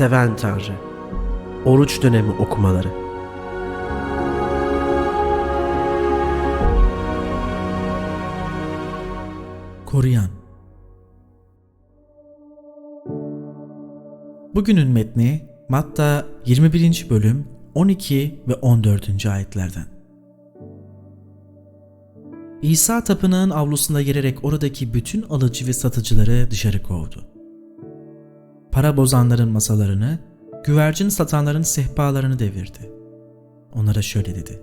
seven Tanrı. Oruç dönemi okumaları. Koruyan Bugünün metni Matta 21. bölüm 12 ve 14. ayetlerden. İsa tapınağın avlusunda gelerek oradaki bütün alıcı ve satıcıları dışarı kovdu. Para bozanların masalarını, güvercin satanların sehpalarını devirdi. Onlara şöyle dedi.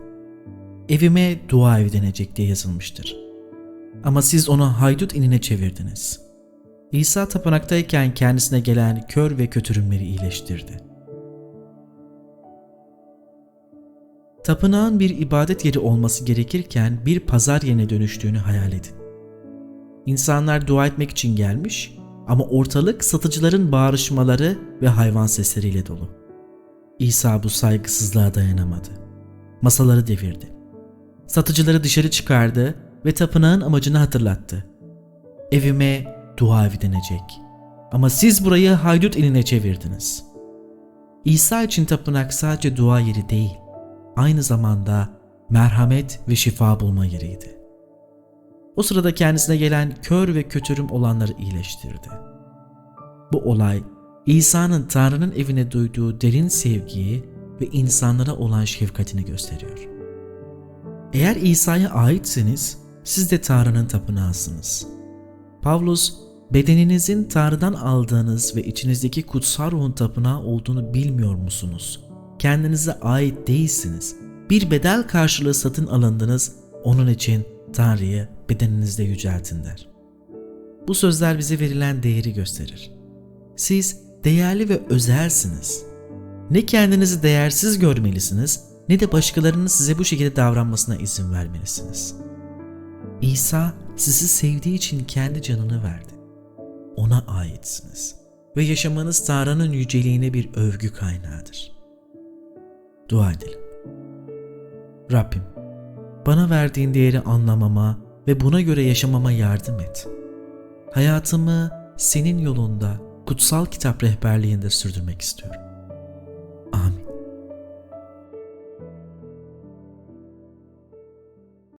Evime dua evi denecek diye yazılmıştır. Ama siz onu haydut inine çevirdiniz. İsa tapınaktayken kendisine gelen kör ve kötürümleri iyileştirdi. Tapınağın bir ibadet yeri olması gerekirken bir pazar yerine dönüştüğünü hayal edin. İnsanlar dua etmek için gelmiş ama ortalık satıcıların bağırışmaları ve hayvan sesleriyle dolu. İsa bu saygısızlığa dayanamadı. Masaları devirdi. Satıcıları dışarı çıkardı ve tapınağın amacını hatırlattı. Evime dua evi denecek. Ama siz burayı haydut eline çevirdiniz. İsa için tapınak sadece dua yeri değil, aynı zamanda merhamet ve şifa bulma yeriydi. O sırada kendisine gelen kör ve kötürüm olanları iyileştirdi. Bu olay İsa'nın Tanrı'nın evine duyduğu derin sevgiyi ve insanlara olan şefkatini gösteriyor. Eğer İsa'ya aitseniz siz de Tanrı'nın tapınağısınız. Pavlus, bedeninizin Tanrı'dan aldığınız ve içinizdeki kutsal ruhun tapınağı olduğunu bilmiyor musunuz? Kendinize ait değilsiniz. Bir bedel karşılığı satın alındınız, onun için Tanrı'yı bedeninizde yüceltin der. Bu sözler bize verilen değeri gösterir. Siz değerli ve özelsiniz. Ne kendinizi değersiz görmelisiniz ne de başkalarının size bu şekilde davranmasına izin vermelisiniz. İsa sizi sevdiği için kendi canını verdi. Ona aitsiniz ve yaşamanız Tanrı'nın yüceliğine bir övgü kaynağıdır. Dua edelim. Rabbim, bana verdiğin değeri anlamama ve buna göre yaşamama yardım et. Hayatımı senin yolunda kutsal kitap rehberliğinde sürdürmek istiyorum.